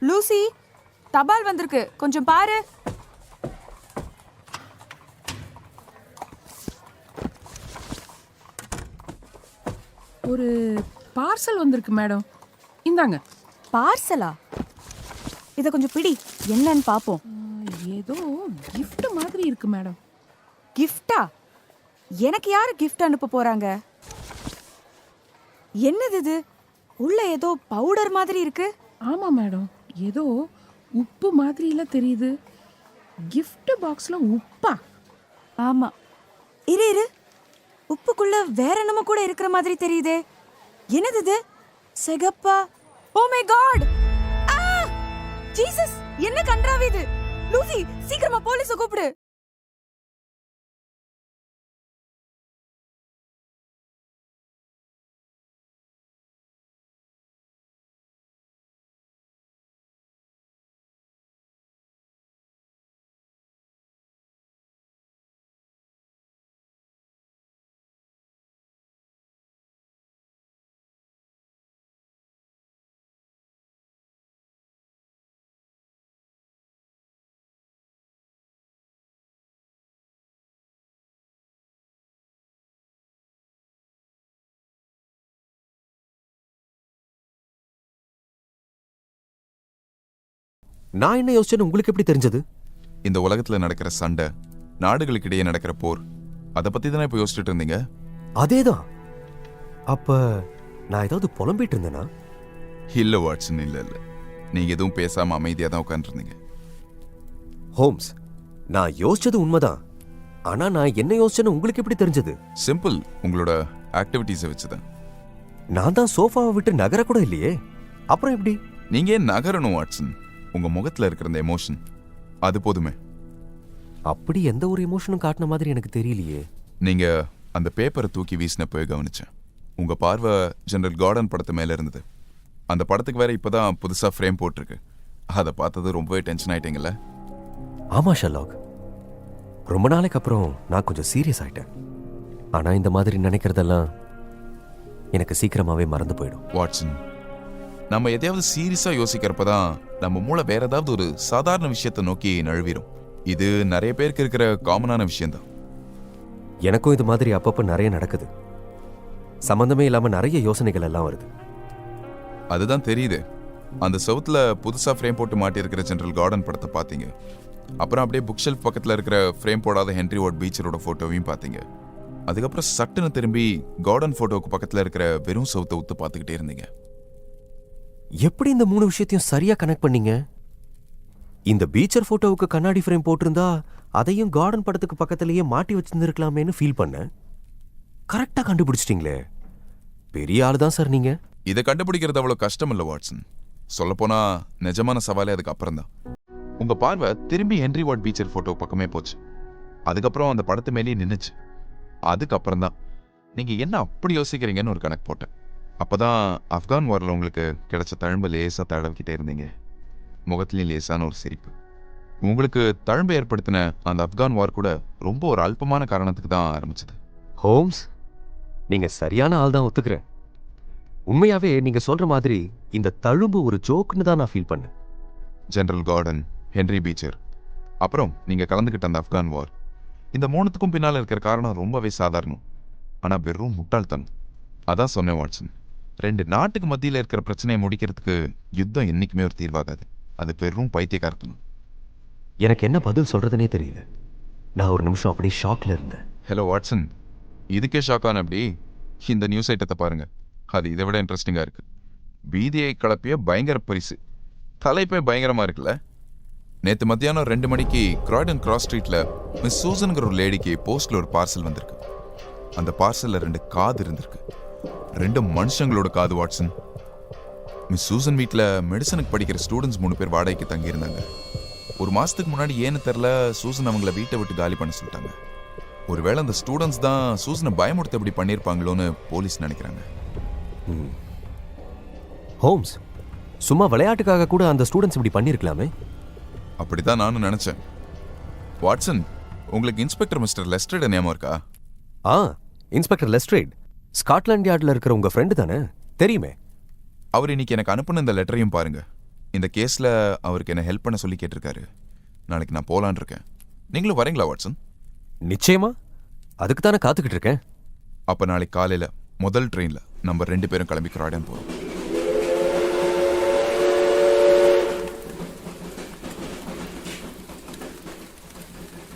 Lucy தபால் வந்திருக்கு. கொஞ்சம் பாரு. ஒரு பார்சல் வந்திருக்கு மேடம். இந்தாங்க. பார்சலா? இத கொஞ்சம் பிடி. என்னன்னு பாப்போம். ஆ, ஏதோ gift மாதிரி இருக்கு மேடம். கிஃப்டா எனக்கு யாரு கிஃப்ட் அனுப்ப போறாங்க? என்னது இது? உள்ள ஏதோ பவுடர் மாதிரி இருக்கு. ஆமா மேடம். ஏதோ உப்பு மாதிரில தெரியுது. gift பாக்ஸ்ல உப்பா? ஆமா. இரு இரு. உப்புக்குள்ள வேற என்னமோ கூட இருக்கிற மாதிரி தெரியுதே. என்னது இது? சிகப்பா? ஓ மை காட் ஜீசஸ் என்ன கன்றாவி இது? லூசி சீக்கிரமா போலீஸ கூப்பிடு. நான் என்ன யோசிச்சேன்னு உங்களுக்கு எப்படி தெரிஞ்சது? இந்த உலகத்துல நடக்கிற சண்டை நாடுகளுக்கிடையே நடக்கிற போர் அதை பத்தி தானே இப்போ யோசிச்சுட்டு இருந்தீங்க? அதேதான். அப்ப நான் ஏதாவது புலம்பிட்டு இருந்தேனா? இல்ல வாட்சன் இல்ல இல்ல. நீங்க எதுவும் பேசாம அமைதியா தான் உட்காந்துருந்தீங்க ஹோம்ஸ் நான் யோசிச்சது உண்மைதான். ஆனா நான் என்ன யோசிச்சேன்னு உங்களுக்கு எப்படி தெரிஞ்சது? சிம்பிள் உங்களோட ஆக்டிவிட்டீஸை வச்சுதான். நான் தான் சோஃபாவை விட்டு நகர கூட இல்லையே. அப்புறம் எப்படி? நீங்க ஏன் நகரணும் வாட்சன்? உங்க முகத்துல இருக்கிற அந்த எமோஷன் அது போதுமே. அப்படி எந்த ஒரு எமோஷனும் காட்டின மாதிரி எனக்கு தெரியலையே. நீங்க அந்த பேப்பரை தூக்கி வீசின போய் கவனிச்சேன். உங்க பார்வை ஜெனரல் கார்டன் படத்து மேல இருந்தது. அந்த படத்துக்கு வேற இப்பதான் புதுசா ஃப்ரேம் போட்டிருக்கு. அதை பார்த்தது ரொம்பவே டென்ஷன் ஆயிட்டீங்கல்ல? ஆமா ஷர்லாக். ரொம்ப நாளைக்கு அப்புறம் நான் கொஞ்சம் சீரியஸ் ஆயிட்டேன். ஆனா இந்த மாதிரி நினைக்கிறதெல்லாம் எனக்கு சீக்கிரமாவே மறந்து போயிடும். வாட்சன் நம்ம எதையாவது சீரியஸா யோசிக்கிறப்ப தான் நம்ம மூளை வேற ஏதாவது ஒரு சாதாரண விஷயத்தை நோக்கி நழுவிடும் இது நிறைய பேருக்கு இருக்கிற காமனான விஷயம்தான். எனக்கும் இது மாதிரி அப்பப்போ நிறைய நடக்குது. சம்பந்தமே இல்லாம நிறைய யோசனைகள் எல்லாம் வருது. அதுதான் தெரியுது. அந்த செவுத்துல புதுசா ஃப்ரேம் போட்டு மாட்டியிருக்கிற ஜெனரல் கார்டன் படத்தை பார்த்தீங்க. அப்புறம் அப்படியே புக் ஷெல்ஃப் பக்கத்துல இருக்கிற ஃப்ரேம் போடாத ஹென்ரி வாட் பீச்சரோட போட்டோவையும் பார்த்தீங்க. அதுக்கப்புறம் சட்டுன்னு திரும்பி கார்டன் போட்டோவுக்கு பக்கத்துல இருக்கிற வெறும் சவுத்தை உத்து பார்த்துக்கிட்டே இருந்தீங்க. எப்படி இந்த மூணு விஷயத்தையும் சரியா கனெக்ட் பண்ணீங்க? இந்த பீச்சர் போட்டோவுக்கு கண்ணாடி ஃப்ரேம் போட்டிருந்தா அதையும் கார்டன் படத்துக்கு பக்கத்திலேயே மாட்டி வச்சிருந்துருக்கலாமேனு ஃபீல் பண்ணேன். கரெக்டா கண்டுபிடிச்சிட்டீங்களே. பெரிய ஆள் தான் சார் நீங்க. இதை கண்டுபிடிக்கிறது அவ்வளவு கஷ்டம் இல்ல வாட்சன் சொல்லப்போனா நிஜமான சவாலே அதுக்கு அப்புறம் தான். உங்க பார்வை திரும்பி ஹென்ரி வாட் பீச்சர் போட்டோ பக்கமே போச்சு. அதுக்கப்புறம் அந்த படத்து மேலேயே நின்னுச்சு. அதுக்கப்புறம் தான். நீங்க என்ன அப்படி யோசிக்கிறீங்கன்னு ஒரு கணக்கு போட்டேன். அப்பதான் ஆப்கான் வாரில் உங்களுக்கு கிடைச்ச தழும்பு லேசா தடவிக்கிட்டே இருந்தீங்க. முகத்துலயும் லேசான ஒரு சிரிப்பு. உங்களுக்கு தழும்பு ஏற்படுத்தின அந்த ஆப்கான் வார் கூட ரொம்ப ஒரு அல்பமான காரணத்துக்கு தான் ஆரம்பிச்சது. ஹோம்ஸ் நீங்க சரியான ஆள் தான் ஒத்துக்கிறேன். உண்மையாவே நீங்க சொல்ற மாதிரி இந்த தழும்பு ஒரு ஜோக்குன்னு தான் நான் ஃபீல் பண்ணேன். ஜெனரல் கார்டன் ஹென்ரி பீச்சர் அப்புறம் நீங்க கலந்துக்கிட்ட அந்த ஆப்கான் வார் இந்த மூணுத்துக்கும் பின்னால இருக்கிற காரணம் ரொம்பவே சாதாரணம். ஆனா வெறும் முட்டாள்தனம். அதான் சொன்னேன் வாட்சன். ரெண்டு நாட்டுக்கு மத்தியில இருக்கிற பிரச்சனையை முடிக்கிறதுக்கு யுத்தம் என்னைக்குமே ஒரு தீர்வாகாது. அது வெறும் பைத்தியக்காரத்தனம். எனக்கு என்ன பதில் சொல்றதுனே தெரியல. நான் ஒரு நிமிஷம் அப்படியே ஷாக்ல இருந்தேன். ஹலோ வாட்சன் இதுக்கே ஷாக் ஆன அப்படி இந்த நியூஸ் ஐட்டத்தை பாருங்க. அது இதை விட இன்ட்ரெஸ்டிங்கா இருக்கு. பீதியை கலப்பிய பயங்கர பரிசு. தலைப்பே பயங்கரமா இருக்குல்ல? நேத்து மத்தியானம் ரெண்டு மணிக்கு கிராய்டன் கிராஸ் ஸ்ட்ரீட்ல மிஸ் சூசனுங்கிற ஒரு லேடிக்கு போஸ்ட்ல ஒரு பார்சல் வந்திருக்கு. அந்த பார்சல்ல ரெண்டு காது இருந்திருக்கு. ரெண்டு மனுஷங்களோட காது வாட்சன். மிஸ் சூசன் வீட்டில் மெடிசனுக்கு படிக்கிற ஸ்டூடெண்ட்ஸ் மூணு பேர் வாடகைக்கு தங்கியிருந்தாங்க. ஒரு மாசத்துக்கு முன்னாடி ஏன்னு தெரில சூசன் அவங்கள வீட்டை விட்டு காலி பண்ண சொல்லிட்டாங்க. ஒருவேளை அந்த ஸ்டூடெண்ட்ஸ் தான் சூசனை பயமுறுத்த இப்படி பண்ணியிருப்பாங்களோன்னு போலீஸ் நினைக்கிறாங்க. ஹோம்ஸ் சும்மா விளையாட்டுக்காக கூட அந்த ஸ்டூடெண்ட்ஸ் இப்படி பண்ணியிருக்கலாமே? அப்படிதான் நானும் நினைச்சேன். வாட்சன் உங்களுக்கு இன்ஸ்பெக்டர் மிஸ்டர் லெஸ்டர்ட ஞாபகம் இருக்கா? ஆ இன்ஸ்பெக்டர் லெஸ்ட்ரேட். ஸ்காட்லாண்ட் யார்டில் இருக்கிற உங்க ஃப்ரெண்டு தானே? தெரியுமே. அவர் இன்னைக்கு எனக்கு அனுப்புன இந்த லெட்டரையும் பாருங்க. இந்த கேஸில் அவருக்கு என்ன ஹெல்ப் பண்ண சொல்லி கேட்டிருக்காரு. நாளைக்கு நான் போலான் இருக்கேன். நீங்களும் வரீங்களா வாட்சன்? நிச்சயமா. அதுக்கு தானே காத்துக்கிட்டு இருக்கேன். அப்போ நாளைக்கு காலையில் முதல் ட்ரெயினில் நம்ம ரெண்டு பேரும் கிளம்பி கிராடன் போகிறோம்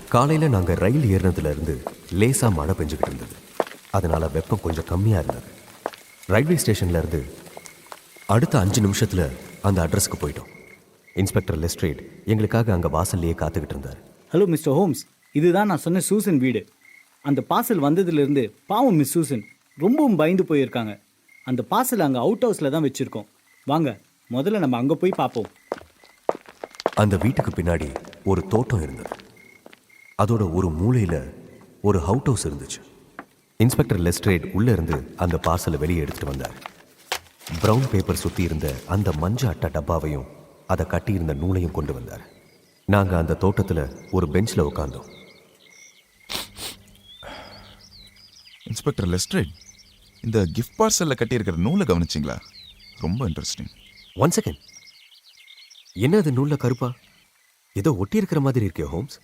காலையில நாங்க ரயில் ஏறினதுல இருந்து லேசா மழை பெஞ்சுக்கிட்டு இருந்தது. அதனால வெப்பம் கொஞ்சம் கம்மியா இருந்தது. ரயில்வே ஸ்டேஷன்ல இருந்து அடுத்த அஞ்சு நிமிஷத்துல அந்த அட்ரஸ்க்கு போயிட்டோம். இன்ஸ்பெக்டர் லெஸ்ட்ரேட் எங்களுக்காக அங்க வாசல்லையே காத்துக்கிட்டு இருந்தார். ஹலோ மிஸ்டர் ஹோம்ஸ் இதுதான் நான் சொன்ன சூசன் வீடு. அந்த பார்சல் வந்ததுலேருந்து பாவம் மிஸ் சூசன். ரொம்பவும் பயந்து போயிருக்காங்க. அந்த பார்சல் அங்கே அவுட் ஹவுஸில் தான் வச்சுருக்கோம். வாங்க முதல்ல நம்ம அங்கே போய் பார்ப்போம். அந்த வீட்டுக்கு பின்னாடி ஒரு தோட்டம் இருந்தது. அதோட ஒரு மூலையில ஒரு அவுட் ஹவுஸ் இருந்துச்சு. இன்ஸ்பெக்டர் லெஸ்ட்ரேட் உள்ள இருந்து அந்த பார்சலை வெளியே எடுத்துட்டு வந்தார். பிரவுன் பேப்பர் சுத்தி இருந்த அந்த மஞ்ச அட்டை டப்பாவையும் அதை கட்டியிருந்த நூலையும் கொண்டு வந்தார். நாங்க அந்த தோட்டத்துல ஒரு பெஞ்ச்ல உட்கார்ந்தோம் இன்ஸ்பெக்டர் லெஸ்ட்ரேட் இந்த கிஃப்ட் பார்சலில் கட்டியிருக்கிற நூலை கவனிச்சிங்களா? ரொம்ப இன்ட்ரெஸ்டிங் ஒன் செகண்ட் என்ன அது நூல்ல கருப்பா? ஏதோ ஒட்டி இருக்கிற மாதிரி இருக்கே ஹோம்ஸ்.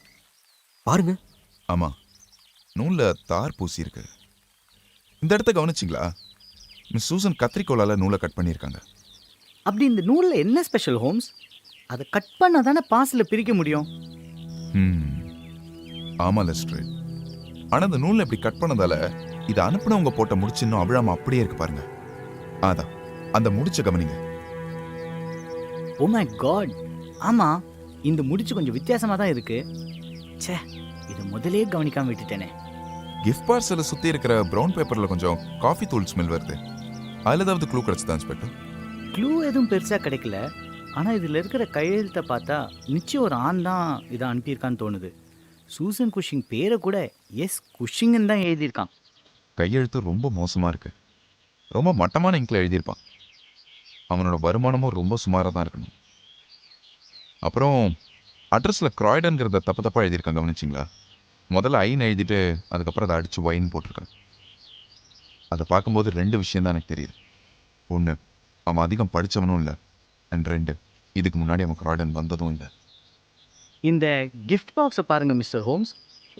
பாருங்க. ஆமாம் நூலில் தார் பூசி இருக்கு இந்த இடத்த கவனிச்சிங்களா? மிஸ் சூசன் கத்திரிக்கோலால் நூலை கட் பண்ணியிருக்காங்க. அப்படி இந்த நூலில் என்ன ஸ்பெஷல் ஹோம்ஸ் அதை கட் பண்ணால் தானே பார்சலை பிரிக்க முடியும்? ம். ஆமாம் லெஸ்ட்ரேட் ஆனால் இந்த நூலை இப்படி கட் பண்ணதால இதை அனுப்புனவங்க போட்ட முடிச்சு இன்னும் அவிழாம அப்படியே இருக்கு பாருங்க. அதான் அந்த முடிச்ச கவனிங்க. ஓ மை காட் ஆமாம் இந்த முடிச்சு கொஞ்சம் வித்தியாசமாக தான் இருக்கு. ச்சே இதை முதலே கவனிக்காம விட்டுட்டேனே. கிஃப்ட் பார்சலை சுற்றி இருக்கிற ப்ரௌன் பேப்பரில் கொஞ்சம் காஃபி தூள் ஸ்மெல் வருது. அதில் ஏதாவது க்ளூ கிடச்சதா இன்ஸ்பெக்டர் க்ளூ எதுவும் பெருசாக கிடைக்கல. ஆனால் இதில் இருக்கிற கையெழுத்தை பார்த்தா நிச்சயம் ஒரு ஆண் தான் இதை அனுப்பியிருக்கான்னு தோணுது. சூசன் குஷிங் பேரை கூட எஸ் குஷிங்னு தான் எழுதியிருக்கான். கையெழுத்து ரொம்ப மோசமாக இருக்கு. ரொம்ப மட்டமான இங்கில் எழுதியிருப்பான். அவனோட வருமானமும் ரொம்ப சுமாராக தான் இருக்கணும். அப்புறம் அட்ரஸில் க்ராய்டன்கிறத தப்பு தப்பாக எழுதியிருக்காங்க கவனிச்சிங்களா? முதல்ல ஐன்னு எழுதிட்டு அதுக்கப்புறம் அதை அடித்து ஒயின்னு போட்டிருக்காங்க அதை பார்க்கும்போது ரெண்டு விஷயம் தான் எனக்கு தெரியுது. ஒன்று அவன் அதிகம் படித்தவனும் இல்லை. அண்ட் ரெண்டு இதுக்கு முன்னாடி அவன் க்ராய்டன் வந்ததும் இல்லை. இந்த கிஃப்ட் பாக்ஸை பாருங்கள் மிஸ்டர் ஹோம்ஸ்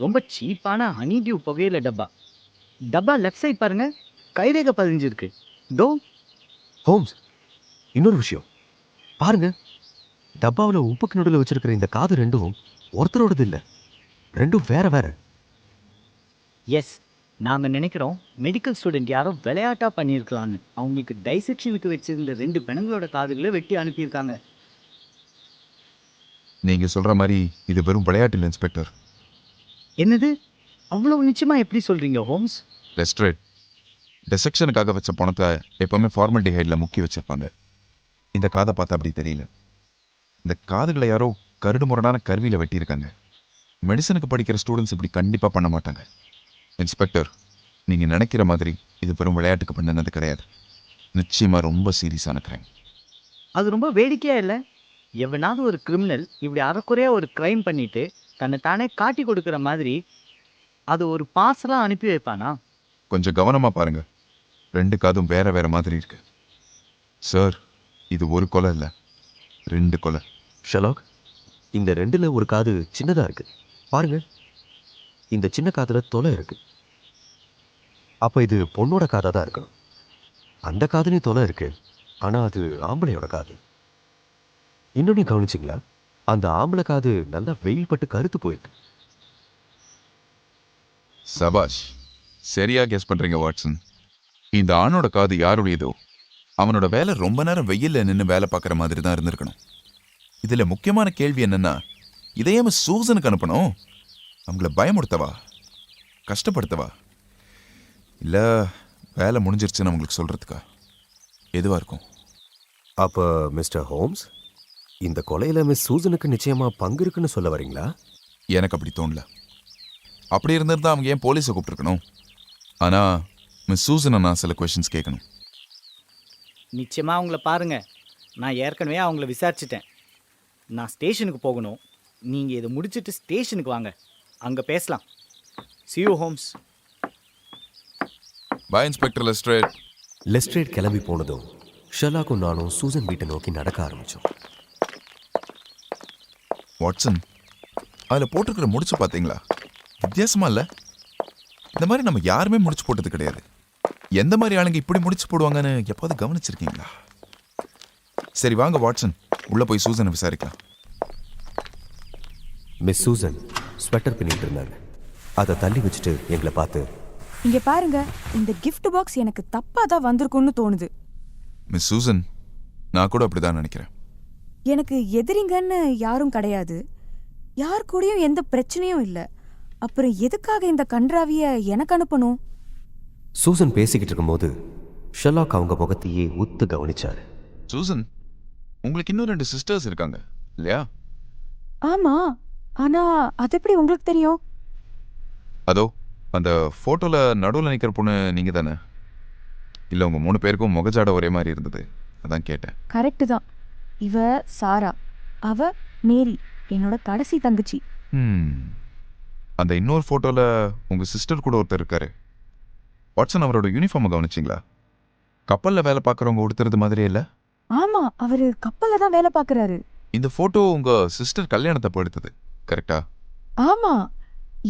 ரொம்ப சீப்பான ஹனி டியூ புகையில டப்பா. டப்பா லெஃப்ட் சைட் பாருங்கள் கைரேகை பதிஞ்சிருக்கு. தோ ஹோம்ஸ் இன்னொரு விஷயம். பாருங்க டப்பாவில் உப்புக்கு நடுவில் வச்சிருக்கிற இந்த காது ரெண்டும் ஒருத்தரோடது இல்லை. ரெண்டும் வேற வேற. எஸ் நாங்கள் நினைக்கிறோம் மெடிக்கல் ஸ்டூடெண்ட் யாரோ விளையாட்டாக பண்ணியிருக்கலான்னு அவங்களுக்கு டைசெக்ஷனுக்கு வச்சிருந்த ரெண்டு பிணங்களோட காதுகளை வெட்டி அனுப்பியிருக்காங்க. நீங்கள் சொல்கிற மாதிரி இது வெறும் விளையாட்டு இல்லை இன்ஸ்பெக்டர். என்னது? அவ்வளோ நிச்சயமாக எப்படி சொல்கிறீங்க ஹோம்ஸ்? லெஸ்ட்ரேட் டிசெக்ஷனுக்காக வச்ச பணத்தை எப்பவுமே ஃபார்மல் டிஹைடில் முக்கி வச்சிருப்பாங்க. இந்த காதை பார்த்தா அப்படி தெரியல. இந்த காதுகளை யாரோ கருடு முரடான கருவியில் வெட்டியிருக்காங்க. மெடிசனுக்கு படிக்கிற ஸ்டூடெண்ட்ஸ் இப்படி கண்டிப்பாக பண்ண மாட்டாங்க. இன்ஸ்பெக்டர் நீங்கள் நினைக்கிற மாதிரி இது வெறும் விளையாட்டுக்கு பண்ணினது கிடையாது. நிச்சயமாக ரொம்ப சீரியஸான கிரைம் அது ரொம்ப வேடிக்கையாக இல்லை? எவனாவது ஒரு கிரிமினல் இப்படி அறக்குறையா ஒரு க்ரைம் பண்ணிட்டு தன்னை தானே காட்டி கொடுக்குற மாதிரி அது ஒரு பார்சலாக அனுப்பி வைப்பானா? கொஞ்சம் கவனமாக பாருங்க. ரெண்டு காதும் வேற வேற மாதிரி இருக்கு. சார் இது ஒரு கொலை இல்லை. ரெண்டு கொலை. ஷலாக் இந்த ரெண்டுல ஒரு காது சின்னதா இருக்கு. பாருங்க. இந்த சின்ன காதில் தொலை இருக்கு. அப்ப இது பொண்ணோட காதா தான் இருக்கணும். அந்த காதுலயும் தொலை இருக்கு. ஆனா அது ஆம்பளையோட காது. இன்னொன்னு கவனிச்சிங்களா? அந்த ஆம்பளை காது நல்லா வெயில் பட்டு கருத்து போயிருக்கு. சபாஷ் சரியா கெஸ் பண்றீங்க வாட்சன். இந்த ஆணோட காது யாருடையதோ? அவனோட வேலை ரொம்ப நேரம் வெயில்ல நின்று வேலை பார்க்குற மாதிரி தான் இருந்திருக்கணும். இதில் முக்கியமான கேள்வி என்னன்னா இதையாம சூசனுக்கு அனுப்பணும். அவங்கள பயமுடுத்தவா கஷ்டப்படுத்தவா? இல்ல வேலை முடிஞ்சிருச்சுன்னு அவங்களுக்கு சொல்றதுக்கா? எதுவா இருக்கும்? அப்ப மிஸ்டர் ஹோம்ஸ் இந்த கொலையில மிஸ் சூசனுக்கு நிச்சயமா பங்கு இருக்குன்னு சொல்ல வரீங்களா? எனக்கு அப்படி தோணல. அப்படி இருந்திருந்தா அவங்க ஏன் போலீஸை கூப்பிட்டுருக்கணும்? ஆனா மிஸ் சூசனை நான் சில கொஷின்ஸ் கேட்கணும். நிச்சயமாக அவங்கள பாருங்க. நான் ஏற்கனவே அவங்கள விசாரிச்சிட்டேன். நான் ஸ்டேஷனுக்கு போகணும். நீங்கள் இதை முடிச்சிட்டு ஸ்டேஷனுக்கு வாங்க. அங்கே பேசலாம். See you Holmes bye inspector Lestrade Lestrade கிளம்பி போனதும் ஷெர்லாக்கும் நானும் சூசன் வீட்டை நோக்கி நடக்க ஆரம்பிச்சோம். வாட்சன் அதில் போட்டிருக்கிற முடிச்சு பார்த்தீங்களா? வித்தியாசமா இல்லை? இந்த மாதிரி நம்ம யாருமே முடிச்சு போட்டது கிடையாது. எந்த மாதிரி ஆளுங்க இப்படி முடிச்சு போடுவாங்கன்னு எப்போது கவனிச்சிருக்கீங்களா? சரி வாங்க வாட்சன். உள்ள போய் சூசனை விசாரிக்கலாம். மிஸ் சூசன் ஸ்வெட்டர் பின்னிட்டு இருந்தாங்க. அதை தள்ளி வச்சுட்டு எங்களை பார்த்து இங்க பாருங்க இந்த gift பாக்ஸ் எனக்கு தப்பா தான் வந்திருக்கும்னு தோணுது. மிஸ் சூசன் நான் கூட அப்படிதான் நினைக்கிறேன். எனக்கு எதிரிங்கன்னு யாரும் கிடையாது. யார் கூடயும் எந்த பிரச்சனையும் இல்ல. அப்புறம் எதுக்காக இந்த கன்றாவிய எனக்கு அனுப்பணும்? சூசன் பேசிக்கிட்டு இருக்கும்போது ஷெர்லாக் அவங்க முகத்தையே உத்து கவனிச்சாரு. சூசன் உங்களுக்கு இன்னும் ரெண்டு சிஸ்டர்ஸ் இருக்காங்க இல்லையா? ஆமா. ஆனா அது எப்படி உங்களுக்கு தெரியும்? அதோ அந்த ஃபோட்டோவில் நடுவில் நிற்கிற பொண்ணு நீங்கள் தானே? இல்லை உங்கள் மூணு பேருக்கும் முகஜாட ஒரே மாதிரி இருந்தது. அதான் கேட்டேன். கரெக்ட் தான். இவ சாரா. அவ மேரி என்னோட கடைசி தங்கச்சி. ம். அந்த இன்னொரு ஃபோட்டோவில் உங்கள் சிஸ்டர் கூட ஒருத்தர் இருக்காரு. வாட்சன் அவரோட யூனிஃபார்மை கவனிச்சிங்களா? கப்பலில் வேலை பார்க்குறவங்க உடுத்துறது மாதிரியே இல்லை? ஆமா அவரு கப்பல்ல தான் வேலை பார்க்கறாரு. இந்த ஃபோட்டோ உங்கள் சிஸ்டர் கல்யாணத்தப்போ எடுத்தது கரெக்டா? ஆமா.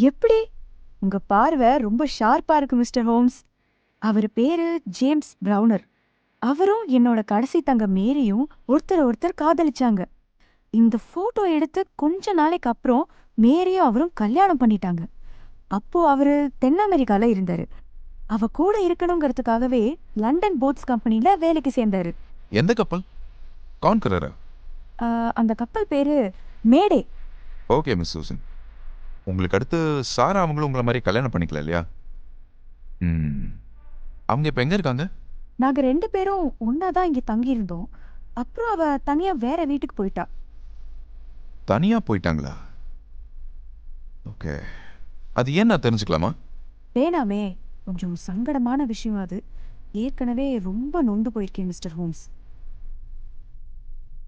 எப்படி? உங்க பார்வை ரொம்ப ஷார்ப்பா இருக்கு மிஸ்டர் ஹோம்ஸ். அவர் பேரு ஜேம்ஸ் பிரவுனர் அவரும் என்னோட கடைசி தங்க மேரியும் ஒருத்தர் ஒருத்தர் காதலிச்சாங்க. இந்த போட்டோ எடுத்து கொஞ்ச நாளைக்கு அப்புறம் மேரியும் அவரும் கல்யாணம் பண்ணிட்டாங்க. அப்போ அவரு தென் அமெரிக்கால இருந்தாரு. அவ கூட இருக்கணுங்கிறதுக்காகவே லண்டன் போட்ஸ் கம்பெனில வேலைக்கு சேர்ந்தாரு. எந்த கப்பல்? கான்கரரா? அந்த கப்பல் பேரு மேடே. Okay Miss Susan. உங்களுக்கு அடுத்து சாரா அவங்களும் உங்களை மாதிரி கல்யாணம் பண்ணிக்கல இல்லையா? ம். அவங்க இப்போ எங்கே இருக்காங்க? நாங்க ரெண்டு பேரும் ஒன்னாதான் இங்க தங்கி இருந்தோம் அப்புறம் அவ தனியா வேற வீட்டுக்கு போயிட்டா. தனியாக போயிட்டாங்களா? ஓகே. அது ஏன் நான் தெரிஞ்சுக்கலாமா? வேணாமே. கொஞ்சம் சங்கடமான விஷயம் அது. ஏற்கனவே ரொம்ப நொந்து போயிருக்கேன் மிஸ்டர் ஹோம்ஸ்.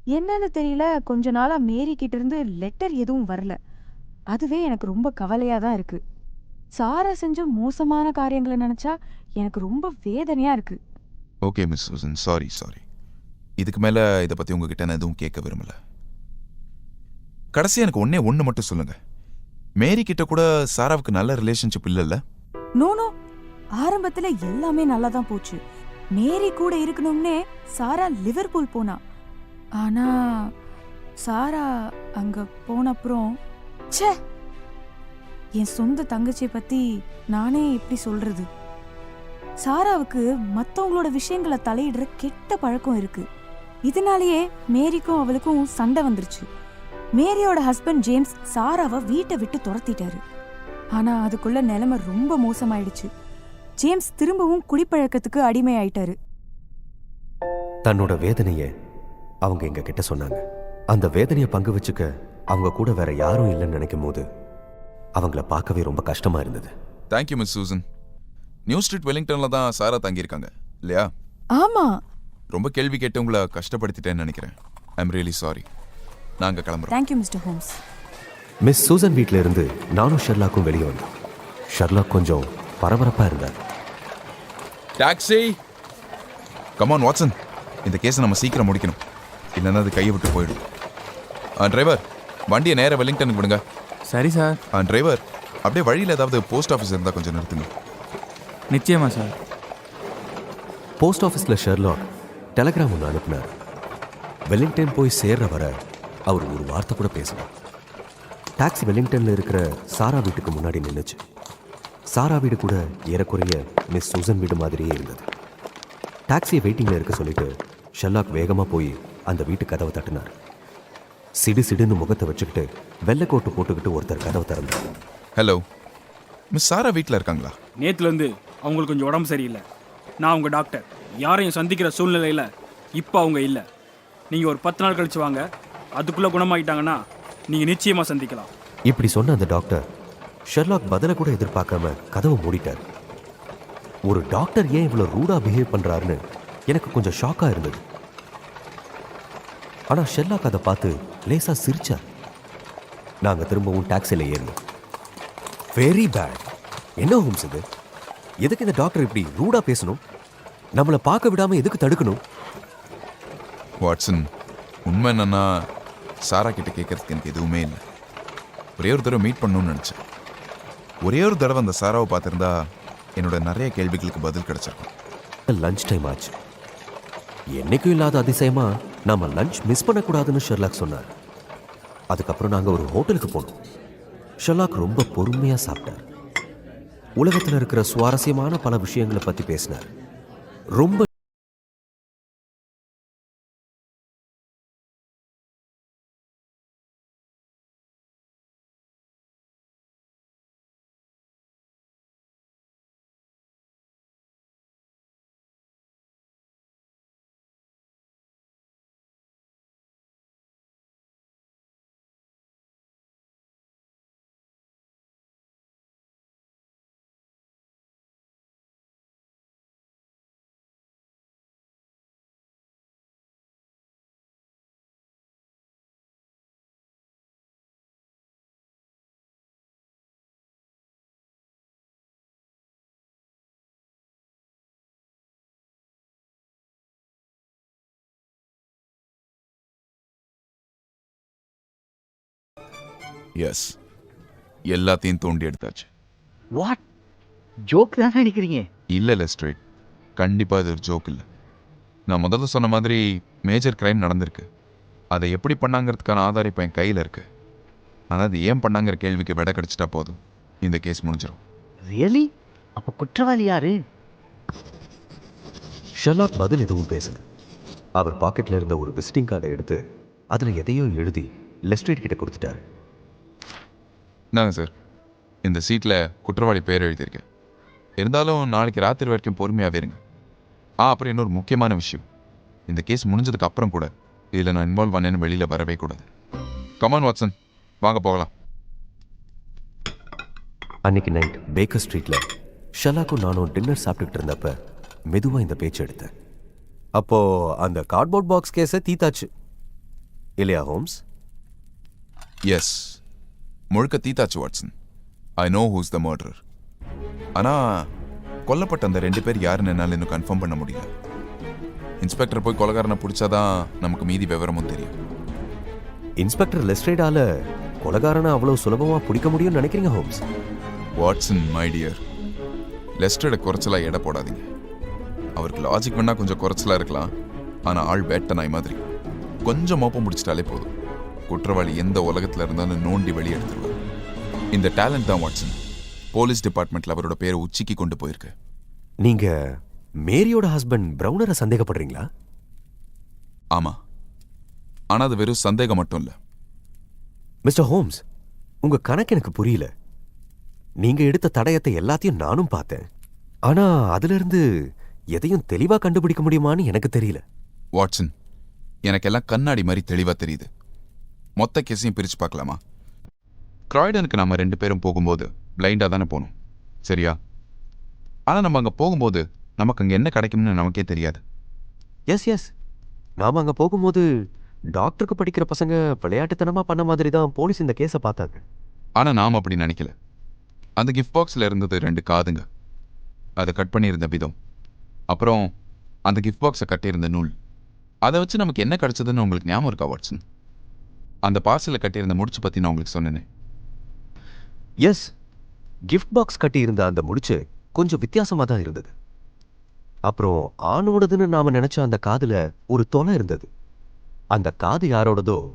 என்னன்னு தெரியல. கொஞ்ச நாளா மேரி கிட்ட இருந்து லெட்டர் எதுவும் வரல. அதுவே எனக்கு ரொம்ப கவலையா தான் இருக்கு. சாரா செஞ்ச மோசமான காரியங்களை நினைச்சா எனக்கு ரொம்ப வேதனையா இருக்கு. Okay Miss Susan sorry sorry இதுக்கு மேலே இதை பற்றி உங்ககிட்ட நான் எதுவும் கேட்க விரும்பல. கடைசி எனக்கு ஒன்றே ஒன்று மட்டும் சொல்லுங்க. மேரி கிட்ட கூட சாராவுக்கு நல்ல ரிலேஷன்ஷிப் இல்லைல்ல? நோ நோ ஆரம்பத்துல எல்லாமே நல்லா தான் போச்சு. மேரி கூட இருக்கணும்னே சாரா லிவர்பூல் போனா. ஆனா சாரா அங்கே போன அப்புறம் ச்சே! என் சொந்த தங்கச்சியை பற்றி நானே எப்படி சொல்கிறது சாராவுக்கு மற்றவங்களோட விஷயங்களை தலையிடுற கெட்ட பழக்கம் இருக்கு. இதனாலேயே மேரிக்கும் அவளுக்கும் சண்டை வந்துருச்சு. மேரியோட ஹஸ்பண்ட் ஜேம்ஸ் சாராவை வீட்டை விட்டு துரத்திட்டாரு. ஆனால் அதுக்குள்ள நிலைமை ரொம்ப மோசமாயிடுச்சு. ஜேம்ஸ் திரும்பவும் குடிப்பழக்கத்துக்கு அடிமையாயிட்டாரு. தன்னோட வேதனையை அவங்க எங்க கிட்ட சொன்னாங்க. அந்த வேதனையை பங்கு வச்சுக்க அவங்க கூட வேற யாரும் இல்லைன்னு நினைக்கும் போது அவங்கள பார்க்கவே ரொம்ப கஷ்டமா இருந்தது. Thank you Miss Susan new street வெலிங்டனில் தான் சாரா தங்கியிருக்காங்க இல்லையா? ஆமா. ரொம்ப கேள்வி கேட்டு உங்களை கஷ்டப்படுத்திட்டேன்னு நினைக்கிறேன். ஐம் ரியலி சாரி நாங்கள் கிளம்புறோம். Thank you mister Holmes Miss Susan வீட்ல இருந்து நானும் ஷெர்லாக்கும் வெளியே வந்தோம். ஷெர்லாக் கொஞ்சம் பரபரப்பா இருந்தார். டாக்ஸி கமான் வாட்சன் இந்த கேஸை நம்ம சீக்கிரம் முடிக்கணும். இல்லைன்னா அது கையை விட்டு போயிடும். ஆ டிரைவர் வண்டியை நேராக வெலிங்டனுக்கு விடுங்க. சரி சார் ஆ டிரைவர் அப்படியே வழியில் ஏதாவது போஸ்ட் ஆஃபீஸ் இருந்தால் கொஞ்சம் நிறுத்துங்க. நிச்சயமா சார் போஸ்ட் ஆஃபீஸில் ஷெர்லாக் டெலகிராம் ஒன்று அனுப்புனார். வெலிங்டன் போய் சேர்ற வர அவர் ஒரு வார்த்தை கூட பேசலாம் டாக்ஸி வெலிங்டனில் இருக்கிற சாரா வீட்டுக்கு முன்னாடி நின்றுச்சு சாரா வீடு கூட ஏறக்குறைய மிஸ் சூசன் வீடு மாதிரியே இருந்தது. டாக்ஸியை வெயிட்டிங்கில் இருக்க சொல்லிட்டு ஷெர்லாக் வேகமாக போய் அந்த வீட்டு கதவை தட்டினார். சிடு சிடுன்னு முகத்தை வச்சுக்கிட்டு வெள்ளைக்கோட்டு போட்டுக்கிட்டு ஒருத்தர் கதவை திறந்தார். ஹலோ மிஸ் சாரா வீட்டில் இருக்காங்களா? நேத்துலேருந்து அவங்களுக்கு கொஞ்சம் உடம்பு சரியில்லை. நான் அவங்க டாக்டர் யாரையும் சந்திக்கிற சூழ்நிலையில் இப்போ அவங்க இல்லை. நீங்கள் ஒரு பத்து நாள் கழிச்சு வாங்க. அதுக்குள்ளே குணமாயிட்டாங்கன்னா நீங்கள் நிச்சயமாக சந்திக்கலாம். இப்படி சொன்ன அந்த டாக்டர் ஷெர்லாக் பதில கூட எதிர்பார்க்காம கதவை மூடிட்டார். ஒரு டாக்டர் ஏன் இவ்வளவு ரூடா பிஹேவ் பண்றாருன்னு எனக்கு கொஞ்சம் ஷாக்கா இருந்தது. ஆனா ஷெர்லாக் அதை பார்த்து லேசா சிரிச்சார் நாங்க திரும்பவும் டாக்ஸில ஏறினோம் வெரி பேட் என்ன ஹோம்ஸ் இது? எதுக்கு இந்த டாக்டர் இப்படி ரூடா பேசணும்? நம்மளை பார்க்க விடாம எதுக்கு தடுக்கணும்? வாட்சன் உண்மை என்னன்னா சாரா கிட்ட கேட்கறதுக்கு எனக்கு எதுவுமே இல்லை. ஒரே ஒரு தடவை மீட் பண்ணணும்னு நினச்சேன். ஒரே ஒரு தடவை அந்த சாராவை பார்த்துருந்தா என்னோட நிறைய கேள்விகளுக்கு பதில் கிடைச்சிருக்கும். லஞ்ச் டைம் ஆச்சு. என்னைக்கும் இல்லாத அதிசயமா நாம லஞ்ச் மிஸ் பண்ணக்கூடாதுன்னு ஷெர்லாக் சொன்னார். அதுக்கப்புறம் நாங்க ஒரு ஹோட்டலுக்கு போனோம். ஷெர்லாக் ரொம்ப பொறுமையா சாப்பிட்டார். உலகத்தில் இருக்கிற சுவாரஸ்யமான பல விஷயங்களை பத்தி பேசினார். ரொம்ப எஸ் எல்லாத்தையும் தோண்டி எடுத்தாச்சு. வாட் ஜோக் தானே அடிக்கிறீங்க? இல்லை இல்லை ஸ்ட்ரெயிட் கண்டிப்பாக இது ஒரு ஜோக் இல்லை. நான் முதல்ல சொன்ன மாதிரி மேஜர் கிரைம் நடந்திருக்கு. அதை எப்படி பண்ணாங்கிறதுக்கான ஆதாரம் இப்போ என் கையில் இருக்கு. ஆனால் அது ஏன் பண்ணாங்கிற கேள்விக்கு விடை கிடச்சிட்டா போதும். இந்த கேஸ் முடிஞ்சிடும் ரியலி அப்போ குற்றவாளி யாரு? ஷெர்லாக் பதில் எதுவும் பேசல. அவர் பாக்கெட்ல இருந்த ஒரு விசிட்டிங் கார்டை எடுத்து அதுல எதையோ எழுதி லெஸ்ட்ரேட் கிட்ட கொடுத்துட்டாரு. இந்தாங்க சார். இந்த சீட்டில் குற்றவாளி பேர் எழுதியிருக்கேன். இருந்தாலும் நாளைக்கு ராத்திரி வரைக்கும் பொறுமையாகவே இருங்க. ஆ அப்புறம் இன்னொரு முக்கியமான விஷயம். இந்த கேஸ் முடிஞ்சதுக்கு அப்புறம் கூட இதில் நான் இன்வால்வ் பண்ணேன்னு வெளியில் வரவே கூடாது. கமான் வாட்சன் வாங்க போகலாம். அன்னைக்கு நைட் பேக்கர் ஸ்ட்ரீட்ல ஷெர்லாக்கும் நானும் டின்னர் சாப்பிட்டுக்கிட்டு இருந்தப்ப மெதுவா இந்த பேச்சு எடுத்தேன். அப்போ அந்த கார்ட்போர்ட் பாக்ஸ் கேஸை தீத்தாச்சு. இல்லையா ஹோம்ஸ் எஸ் முழுக்க தீத்தாச்சு Watson. I know who's the murderer ஆனால் கொல்லப்பட்ட அந்த ரெண்டு பேர் யாருன்னு என்னால் இன்னும் கன்ஃபார்ம் பண்ண முடியல. இன்ஸ்பெக்டர் போய் கொலகாரனை பிடிச்சாதான் நமக்கு மீதி விவரமும் தெரியும். இன்ஸ்பெக்டர் லெஸ்ட்ரேடால கொலகாரனை அவ்வளவு சுலபமா பிடிக்க முடியும்னு நினைக்கிறீங்க Holmes? Watson my dear Lestrade குறைச்சலா எடை போடாதீங்க. அவருக்கு லாஜிக் வேணா கொஞ்சம் குறைச்சலா இருக்கலாம். ஆனால் ஆள் வேட்ட நாய் மாதிரி. கொஞ்சம் மோப்பம் முடிச்சிட்டாலே போதும். குற்றவாளி எந்த உலகத்தில் இருந்தாலும் நோண்டி வெளியே எடுத்துருவார். இந்த டேலண்ட் தான் வாட்சன் போலீஸ் டிபார்ட்மெண்ட்ல அவரோட பேரை உச்சிக்கு கொண்டு போயிருக்கு. நீங்க மேரியோட ஹஸ்பண்ட் பிரவுனரை சந்தேகப்படுறீங்களா? ஆமா. ஆனா அது வெறும் சந்தேகம் மட்டும் இல்ல. மிஸ்டர் ஹோம்ஸ் உங்க கணக்கு எனக்கு புரியல. நீங்க எடுத்த தடயத்தை எல்லாத்தையும் நானும் பார்த்தேன். ஆனா அதுல இருந்து எதையும் தெளிவா கண்டுபிடிக்க முடியுமான்னு எனக்கு தெரியல. வாட்சன் எனக்கெல்லாம் கண்ணாடி மாதிரி தெளிவா தெரியுது. மொத்த கேஸையும் பிரிச்சு பார்க்கலாமா? கிராய்டனுக்கு நாம ரெண்டு பேரும் போகும்போது பிளைண்டா தானே போகணும். சரியா? ஆனா நம்ம அங்க போகும்போது நமக்கு அங்க என்ன கிடைக்கும்னு நமக்கே தெரியாது. எஸ் எஸ் நாம அங்க போகும்போது டாக்டருக்கு படிக்கிற பசங்க விளையாட்டுத்தனமா பண்ண மாதிரி தான் போலீஸ் இந்த கேஸை பார்த்தாங்க. ஆனா நாம் அப்படி நினைக்கல. அந்த கிஃப்ட் பாக்ஸ்ல இருந்தது ரெண்டு காதுங்க. அதை கட் பண்ணியிருந்த விதம். அப்புறம் அந்த கிஃப்ட் பாக்ஸை கட்டியிருந்த நூல். அதை வச்சு நமக்கு என்ன கிடைச்சதுன்னு உங்களுக்கு ஞாபகம் இருக்கா வாட்சன் அந்த பார்சலை கட்டியிருந்த முடிச்சு பத்தி நான் உங்களுக்கு சொன்னேனே. எஸ் கிஃப்ட் பாக்ஸ் கட்டி இருந்த அந்த முடிச்சு கொஞ்சம் வித்தியாசமா தான் இருந்தது. அப்புறம் ஆணோடதுன்னு நாம நினைச்ச அந்த காதுல ஒரு தொலை இருந்தது. அந்த காது யாரோடதோ?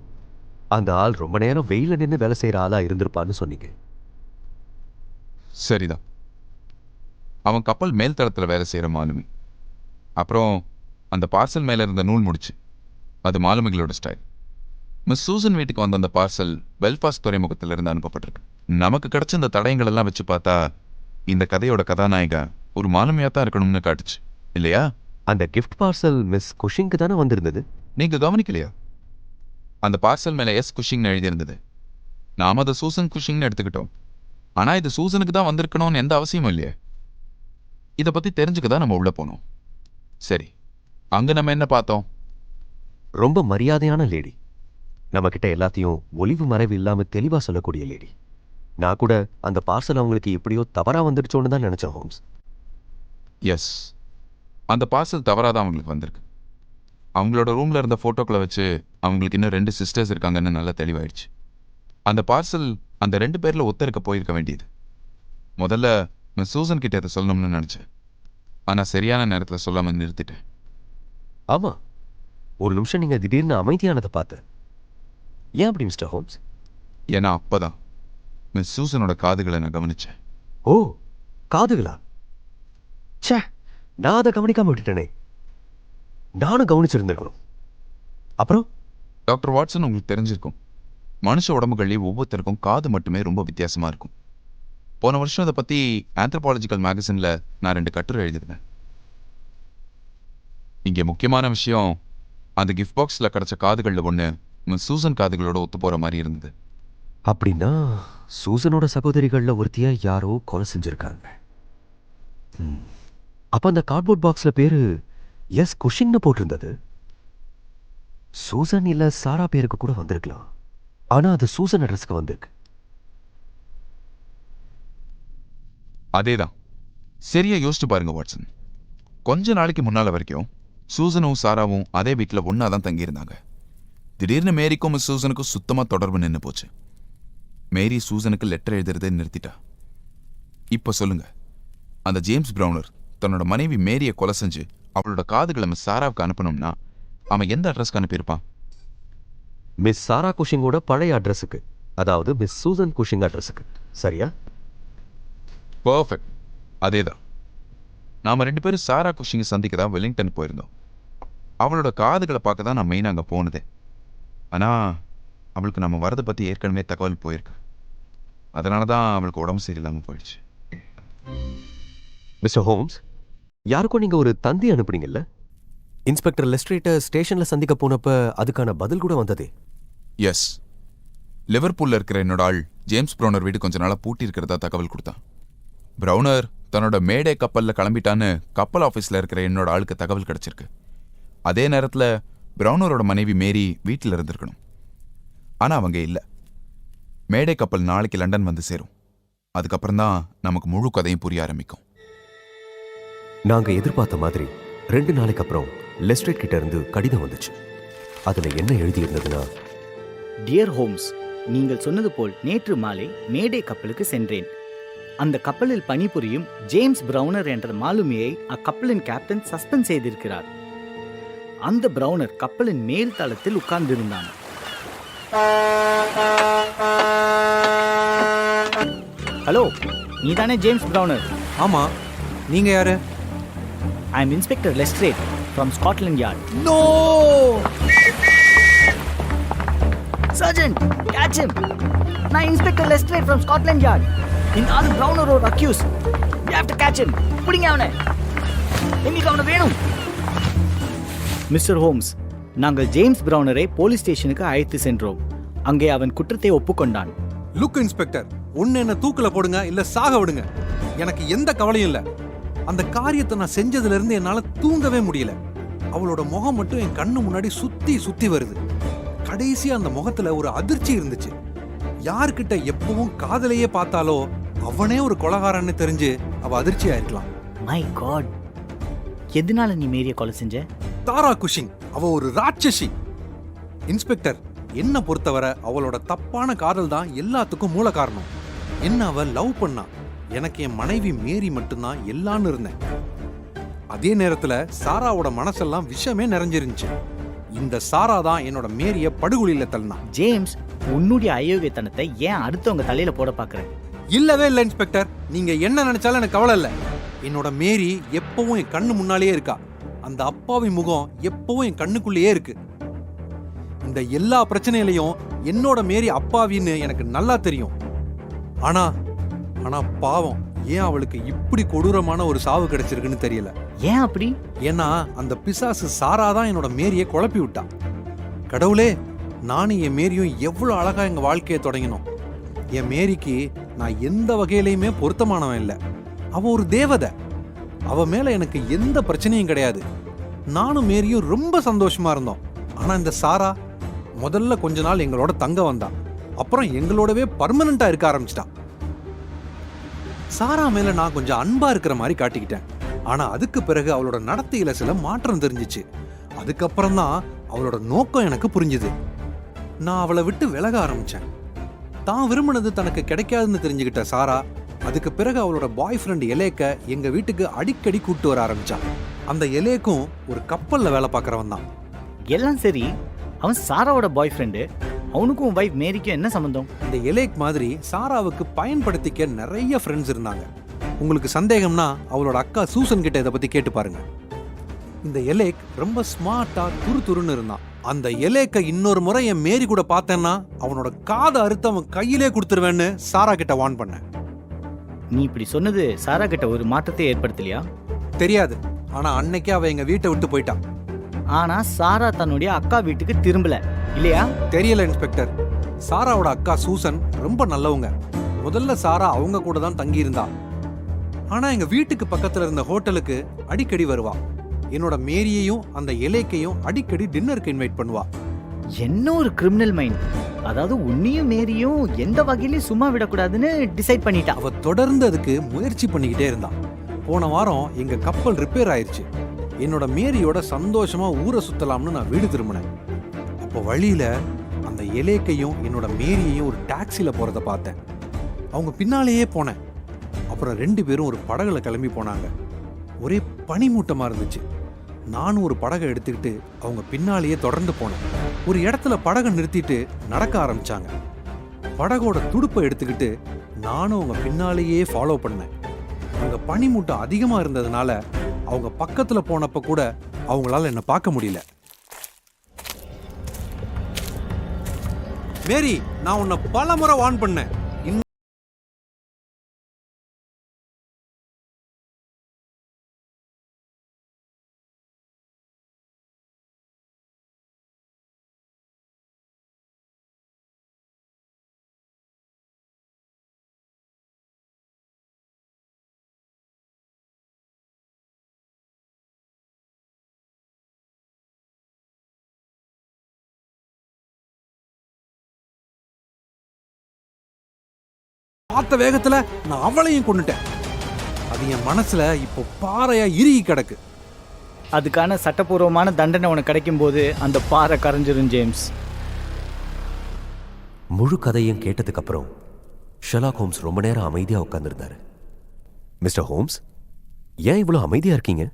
அந்த ஆள் ரொம்ப நேரம் வெயில நின்று வேலை செய்யற ஆளா இருந்திருப்பான்னு சொன்னீங்க. சரிதான். அவன் கப்பல் மேல் தளத்துல வேலை செய்கிற மாலுமி. அப்புறம் அந்த பார்சல் மேலே இருந்த நூல் முடிச்சு. அது மாலுமிகளோட ஸ்டைல் மிஸ் சூசன் வீட்டுக்கு வந்த அந்த பார்சல் பெல்ஃபாஸ்ட் துறைமுகத்திலிருந்து அனுப்பப்பட்டிருக்கு. நமக்கு கிடைச்ச இந்த தடயங்கள் எல்லாம் வச்சு பார்த்தா இந்த கதையோட கதாநாயகா ஒரு மாலுமியாக தான் இருக்கணும்னு காட்டுச்சு. இல்லையா? அந்த கிஃப்ட் பார்சல் மிஸ் குஷிங்க்கு தானே வந்திருந்தது? நீங்க கவனிக்கலையா? அந்த பார்சல் மேலே எஸ் குஷிங்னு எழுதியிருந்தது. நாம அதை சூசன் குஷிங்னு எடுத்துக்கிட்டோம். ஆனா இது சூசனுக்கு தான் வந்திருக்கணும்னு எந்த அவசியமும் இல்லையே. இதை பத்தி தெரிஞ்சுக்க தான் நம்ம உள்ள போனோம். சரி அங்க நம்ம என்ன பார்த்தோம்? ரொம்ப மரியாதையான லேடி நம்ம கிட்ட எல்லாத்தையும் ஒளிவு மறைவு இல்லாம தெளிவா சொல்லக்கூடிய லேடி நான் கூட அந்த பார்சல் அவங்களுக்கு எப்படியோ தவறா வந்துடுச்சோன்னு தான் நினைச்சேன் ஹோம்ஸ் எஸ் அந்த பார்சல் தவறாதான் அவங்களுக்கு வந்திருக்கு. அவங்களோட ரூமில் இருந்த ஃபோட்டோக்களை வச்சு அவங்களுக்கு இன்னும் ரெண்டு சிஸ்டர்ஸ் இருக்காங்கன்னு நல்லா தெளிவாயிடுச்சு. அந்த பார்சல் அந்த ரெண்டு பேரில் ஒத்தருக்க போயிருக்க வேண்டியது. முதல்ல மிஸ் சூசன் கிட்ட அதை சொல்லணும்னு நினச்சேன். ஆனால் சரியான நேரத்தில் சொல்லாமல் நிறுத்திட்டேன். ஆமா. ஒரு நிமிஷம் நீங்க திடீர்னு அமைதியானதை பார்த்தேன் ஏன் அப்படி மிஸ்டர் ஹோம்ஸ்? ஏன்னா அப்பதான் மிஸ் சூசனோட காதுகளை நான் கவனிச்சேன். ஓ காதுகளா? ச்சே நான் அதை கவனிக்காம விட்டுட்டேனே. நானும் கவனிச்சிருந்திருக்கணும். அப்புறம்? டாக்டர் வாட்சன் உங்களுக்கு தெரிஞ்சிருக்கும். மனுஷ உடம்புகள்லேயே ஒவ்வொருத்தருக்கும் காது மட்டுமே ரொம்ப வித்தியாசமா இருக்கும். போன வருஷம் அதை பற்றி ஆந்த்ரோபாலஜிக்கல் மேகசினில் நான் ரெண்டு கட்டுரை எழுதியிருந்தேன். இங்கே முக்கியமான விஷயம் அந்த கிஃப்ட் பாக்ஸில் கிடச்ச காதுகளில் ஒன்று சூசன் காதுகளோட ஒத்து போகிற மாதிரி இருந்தது. அப்படின்னா சூசனோட சகோதரிகள்ல ஒருத்திய யாரோ கொலை செஞ்சிருக்காங்க. அப்ப அந்த கார்ட்போர்ட் பாக்ஸ்ல பேரு எஸ் குஷிங்னு போட்டிருந்தது. சூசன் இல்ல சாரா பேருக்கு கூட வந்திருக்கலாம். ஆனா அது சூசன் அட்ரஸ்க்கு வந்திருக்கு. அதேதான். சரியா யோசிச்சு பாருங்க வாட்சன். கொஞ்ச நாளைக்கு முன்னால வரைக்கும் சூசனும் சாராவும் அதே வீட்டில் ஒன்றா தான் தங்கியிருந்தாங்க. திடீர்னு மேரிக்கும் மிஸ் சூசனுக்கும் சுத்தமாக தொடர்பு நின்று போச்சு. மேரி சூசனுக்கு லெட்டர் எழுதுறதை நிறுத்திட்டா. இப்போ சொல்லுங்க. அந்த ஜேம்ஸ் பிரவுனர் தன்னோட மனைவி மேரியை கொலை செஞ்சு அவளோட காதுகளை மிஸ் சாராவுக்கு அனுப்பணும்னா அவன் எந்த அட்ரஸ்க்கு அனுப்பியிருப்பான்? மிஸ் சாரா குஷிங்கோட பழைய அட்ரஸுக்கு. அதாவது மிஸ் சூசன் குஷிங் அட்ரஸுக்கு. சரியா? பர்ஃபெக்ட் அதேதான். நாம ரெண்டு பேரும் சாரா குஷிங்கை சந்திக்க தான் வெலிங்டன் போயிருந்தோம். அவளோட காதுகளை பார்க்க தான் நான் மெயினாக அங்கே போனதே. ஆனால் அவளுக்கு நம்ம வரதை பற்றி ஏற்கனவே தகவல் போயிருக்கு. அதனால தான் அவளுக்கு உடம்பு சரியில்லாமல் போயிடுச்சு. மிஸ்டர் ஹோம்ஸ் யாருக்கும் நீங்க ஒரு தந்தி அனுப்புனீங்கல்ல? இன்ஸ்பெக்டர் லெஸ்ட்ரேட்டை ஸ்டேஷன்ல சந்திக்க போனப்ப அதுக்கான பதில் கூட வந்ததே. எஸ் லிவர்பூல்ல இருக்கிற என்னோட ஆள் ஜேம்ஸ் ப்ரௌனர் வீடு கொஞ்ச நாளாக பூட்டி இருக்கிறதா தகவல் கொடுத்தான். ப்ரௌனர் தன்னோட மேடே கப்பலில் கிளம்பிட்டான்னு கப்பல் ஆஃபீஸில் இருக்கிற என்னோட ஆளுக்கு தகவல் கிடைச்சிருக்கு. அதே நேரத்தில் ப்ரௌனரோட மனைவி மேரி வீட்டில் இருந்திருக்கணும். ஆனால் அவங்க இல்லை. மேடை கப்பல் நாளைக்கு லண்டன் வந்து சேரும். அதுக்கப்புறம் தான் நமக்கு முழு கதையும் புரிய ஆரம்பிக்கும். நாங்க எதிர்பார்த்த மாதிரி ரெண்டு நாளைக்கு அப்புறம் லெஸ்ட்ரேட் கிட்ட இருந்து கடிதம் வந்துச்சு. அதுல என்ன எழுதி இருந்ததுன்னா டியர் ஹோம்ஸ் நீங்கள் சொன்னது போல் நேற்று மாலை மேடே கப்பலுக்கு சென்றேன். அந்த கப்பலில் பணிபுரியும் ஜேம்ஸ் பிரவுனர் என்ற மாலுமியை அக்கப்பலின் கேப்டன் சஸ்பெண்ட் செய்திருக்கிறார். அந்த பிரவுனர் கப்பலின் மேல் தளத்தில் உட்கார்ந்திருந்தான். ஹலோ நீதானே ஜேம்ஸ் பிரவுனர்? ஆமா நீங்க யாரு? I am inspector Lestrade from Scotland Yard no sergeant catch him. நான் inspector Lestrade from Scotland Yard இந்த ஆளு பிரவுனர் ஒரு accuse you have to catch him. பிடிங்க அவனை எங்களுக்கு அவனை வேணும் மிஸ்டர் ஹோம்ஸ் நாங்கள் ஜேம்ஸ் பிரவுனரை போலீஸ் ஸ்டேஷனுக்கு அழைத்து சென்றோம். அங்கே அவன் குற்றத்தை ஒப்புக்கொண்டான். லுக் இன்ஸ்பெக்டர் ஒன்னு என்ன தூக்குல போடுங்க இல்ல சாக விடுங்க. எனக்கு எந்த கவலையும் இல்ல. அந்த காரியத்தை நான் செஞ்சதுல இருந்து என்னால தூங்கவே முடியல. அவளோட முகம் மட்டும் என் கண்ணு முன்னாடி சுத்தி சுத்தி வருது. கடைசி அந்த முகத்துல ஒரு அதிர்ச்சி இருந்துச்சு. யார்கிட்ட எப்பவும் காதலையே பார்த்தாலோ அவனே ஒரு கொலகாரன்னு தெரிஞ்சு அவ அதிர்ச்சியா இருக்கலாம் மை காட் எதனால நீ மேரிய கொலை செஞ்ச? தாரா குஷிங் அவ ஒரு ராட்சசி. இன்ஸ்பெக்டர் என்ன பொறுத்தவரை அவளோட தப்பான காதல் தான் எல்லாத்துக்கும் மூல காரணம். என்ன அவ லவ் பண்ணா? எனக்கு என் மனைவி மேரி மட்டும்தான் எல்லான்னு இருந்தேன். அதே நேரத்துல சாராவோட மனசெல்லாம் விஷமே நிறைஞ்சிருந்துச்சு. இந்த சாரா தான் என்னோட மேரிய படுகொலியில தள்ளினா. ஜேம்ஸ் உன்னுடைய அயோக்கியத்தனத்தை ஏன் அடுத்தவங்க தலையில போட பாக்குற இல்லவே இல்லை இன்ஸ்பெக்டர். நீங்க என்ன நினைச்சாலும் எனக்கு கவலை இல்லை. என்னோட மேரி எப்பவும் என் கண்ணு முன்னாலேயே இருக்கா. அந்த அப்பாவி முகம் எப்பவும் என் கண்ணுக்குள்ளேயே இருக்கு. இந்த எல்லா பிரச்சனையிலையும் என்னோட மேரி அப்பாவின்னு எனக்கு நல்லா தெரியும். ஆனா ஆனா பாவம் ஏன் அவளுக்கு இப்படி கொடூரமான ஒரு சாவு கிடைச்சிருக்குன்னு தெரியல. ஏன் அப்படி? ஏன்னா அந்த பிசாசு சாரா தான் என்னோட மேரியை குழப்பி விட்டா. கடவுளே நானும் என் மேரியும் எவ்வளவு அழகா எங்க வாழ்க்கையை தொடங்கினோம். என் மேரிக்கு நான் எந்த வகையிலையுமே பொருத்தமானவன் இல்லை. அவ ஒரு தேவதை. அவ மேல எனக்கு எந்த பிரச்சனையும் கிடையாது. நானும் மேரியும் ரொம்ப சந்தோஷமா இருந்தோம். ஆனா இந்த சாரா முதல்ல கொஞ்ச நாள் எங்களோட தங்க வந்தா. அப்புறம் எங்களோடவே பர்மனண்டா இருக்க ஆரம்பிச்சிட்டான் சாரா மேல நான் கொஞ்சம் அன்பா இருக்கிற மாதிரி காட்டிக்கிட்டேன். ஆனா அதுக்கு பிறகு அவளோட நடத்தையில சில மாற்றம் தெரிஞ்சிச்சு. அதுக்கப்புறம் தான் அவளோட நோக்கம் எனக்கு புரிஞ்சுது. நான் அவளை விட்டு விலக ஆரம்பிச்சேன். தான் விரும்பினது தனக்கு கிடைக்காதுன்னு தெரிஞ்சுக்கிட்ட சாரா அதுக்கு பிறகு அவளோட பாய் ஃப்ரெண்ட் எலேக்க எங்க வீட்டுக்கு அடிக்கடி கூட்டு வர ஆரம்பிச்சான். அந்த எலேக்கும் ஒரு கப்பல்ல வேலை பார்க்கறவன் தான். எல்லாம் சரி அவன் சாராவோட பாய் ஃப்ரெண்டு அவனுக்கும் வைஃப் மேரிக்கும் என்ன சம்மந்தம் இந்த எலேக் மாதிரி சாராவுக்கு பயன்படுத்திக்க நிறைய ஃப்ரெண்ட்ஸ் இருந்தாங்க. உங்களுக்கு சந்தேகம்னா அவளோட அக்கா சூசன் கிட்ட இதை பத்தி கேட்டு பாருங்க. இந்த எலேக் ரொம்ப ஸ்மார்ட்டா துரு துருன்னு இருந்தான். அந்த எலேக்க இன்னொரு முறை என் மேரி கூட பார்த்தேன்னா அவனோட காதை அறுத்து அவன் கையிலே கொடுத்துருவேன்னு சாரா கிட்ட வான் பண்ணேன். நீ இப்படி சொன்னது சாரா கிட்ட ஒரு மாற்றத்தை ஏற்படுத்தலையா? தெரியாது. ஆனா அன்னைக்கே அவ எங்க வீட்டை விட்டு போயிட்டான் ஆனா சாரா தன்னுடைய அக்கா வீட்டுக்கு திரும்பல. இல்லையா? தெரியல இன்ஸ்பெக்டர். சாராவோட அக்கா சூசன் ரொம்ப நல்லவங்க. முதல்ல சாரா அவங்க கூட தான் தங்கி இருந்தா ஆனா எங்க வீட்டுக்கு பக்கத்துல இருந்த ஹோட்டலுக்கு அடிக்கடி வருவா. என்னோட மேரியையும் அந்த இலைக்கையும் அடிக்கடி டின்னருக்கு இன்வைட் பண்ணுவா. என்ன ஒரு கிரிமினல் மைண்ட் அதாவது உன்னையும் மேரியும் எந்த வகையிலையும் சும்மா விடக்கூடாதுன்னு டிசைட் பண்ணிட்டா? அவ தொடர்ந்து அதுக்கு முயற்சி பண்ணிக்கிட்டே இருந்தான் போன வாரம் எங்க கப்பல் ரிப்பேர் ஆயிருச்சு. என்னோட மேரியோட சந்தோஷமா ஊரை சுத்தலாம்னு நான் வீடு திரும்பினேன். அப்போ வழியில அந்த இலேக்கையும் என்னோட மேரியையும் ஒரு டாக்ஸியில் போகிறத பார்த்தேன். அவங்க பின்னாலேயே போனேன். அப்புறம் ரெண்டு பேரும் ஒரு படகுல கிளம்பி போனாங்க. ஒரே பனிமூட்டமாக இருந்துச்சு. நானும் ஒரு படகை எடுத்துக்கிட்டு அவங்க பின்னாலேயே தொடர்ந்து போனேன். ஒரு இடத்துல படகை நிறுத்திட்டு நடக்க ஆரம்பிச்சாங்க. படகோட துடுப்பை எடுத்துக்கிட்டு நானும் அவங்க பின்னாலேயே ஃபாலோ பண்ணேன். அங்கே பனிமூட்டம் அதிகமாக இருந்ததுனால அவங்க பக்கத்தில் போனப்ப கூட அவங்களால என்ன பார்க்க முடியல. மேரி நான் உன்னை பல முறை வான் பண்ணேன். பார்த்த வேகத்துல நான் அவளையும் கொண்டுட்டேன் அது என் மனசுல இப்போ பாறையா இறுகி கிடக்கு. அதுக்கான சட்டப்பூர்வமான தண்டனை உனக்கு கிடைக்கும் போது அந்த பாறை கரைஞ்சிரும் ஜேம்ஸ். முழு கதையும் கேட்டதுக்கு அப்புறம் ஷெலாக் ஹோம்ஸ் ரொம்ப நேரம் அமைதியா உட்கார்ந்திருந்தாரு. மிஸ்டர் ஹோம்ஸ் ஏன் இவ்வளோ அமைதியா இருக்கீங்க?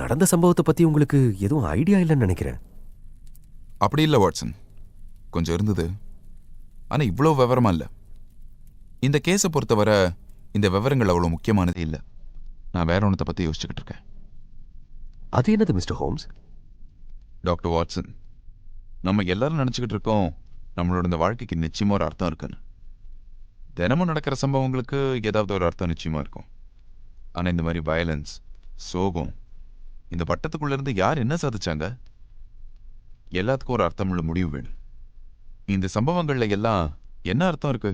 நடந்த சம்பவத்தை பத்தி உங்களுக்கு எதுவும் ஐடியா இல்லைன்னு நினைக்கிறேன். அப்படி இல்லை வாட்சன். கொஞ்சம் இருந்தது. ஆனால் இவ்வளோ விவரமா இல்லை. இந்த கேஸை பொறுத்தவரை இந்த விவரங்கள் அவ்வளோ முக்கியமானதே இல்லை. நான் வேற ஒன்றத்தை பற்றி யோசிச்சுக்கிட்டு இருக்கேன். அது என்னது மிஸ்டர் ஹோம்ஸ்? டாக்டர் வாட்சன் நம்ம எல்லாரும் நினச்சிக்கிட்டு இருக்கோம் நம்மளோட இந்த வாழ்க்கைக்கு நிச்சயமாக ஒரு அர்த்தம் இருக்குன்னு. தினமும் நடக்கிற சம்பவங்களுக்கு ஏதாவது ஒரு அர்த்தம் நிச்சயமாக இருக்கும். ஆனால் இந்த மாதிரி வயலன்ஸ் சோகம் இந்த வட்டத்துக்குள்ளேருந்து யார் என்ன சாதிச்சாங்க? எல்லாத்துக்கும் ஒரு அர்த்தமுள்ள முடிவு வேணும். இந்த சம்பவங்கள்ல எல்லாம் என்ன அர்த்தம் இருக்கு?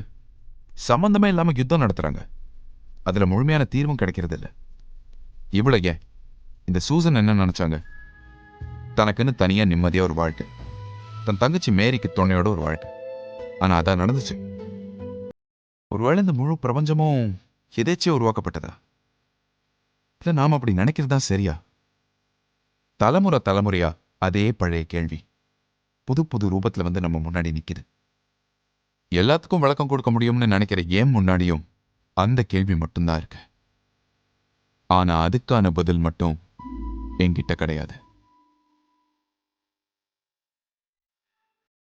சம்பந்தமே இல்லாமல் யுத்தம் நடத்துறாங்க. அதில் முழுமையான தீர்வும் கிடைக்கிறது இல்ல இவ்வளோ ஏன் இந்த சூசன் என்ன நினைச்சாங்க? தனக்குன்னு தனியா நிம்மதியா ஒரு வாழ்க்கை. தன் தங்கச்சி மேரிக்கு துணையோட ஒரு வாழ்க்கை. ஆனா அதான் நடந்துச்சு. ஒருவேளை இந்த முழு பிரபஞ்சமும் எதேச்சியாக உருவாக்கப்பட்டதா? இல்லை நாம அப்படி நினைக்கிறது தான் சரியா? தலைமுறை தலைமுறையா அதே பழைய கேள்வி. புது புது ரூபத்துல வந்து நம்ம முன்னாடி நிக்குது. எல்லாத்துக்கும் விளக்கம் கொடுக்க முடியும்னு நினைக்கிற ஏன் முன்னாடியும் அந்த கேள்வி மட்டும்தான் இருக்கு. ஆனா அதுக்கான பதில் மட்டும் என்கிட்ட கிடையாது.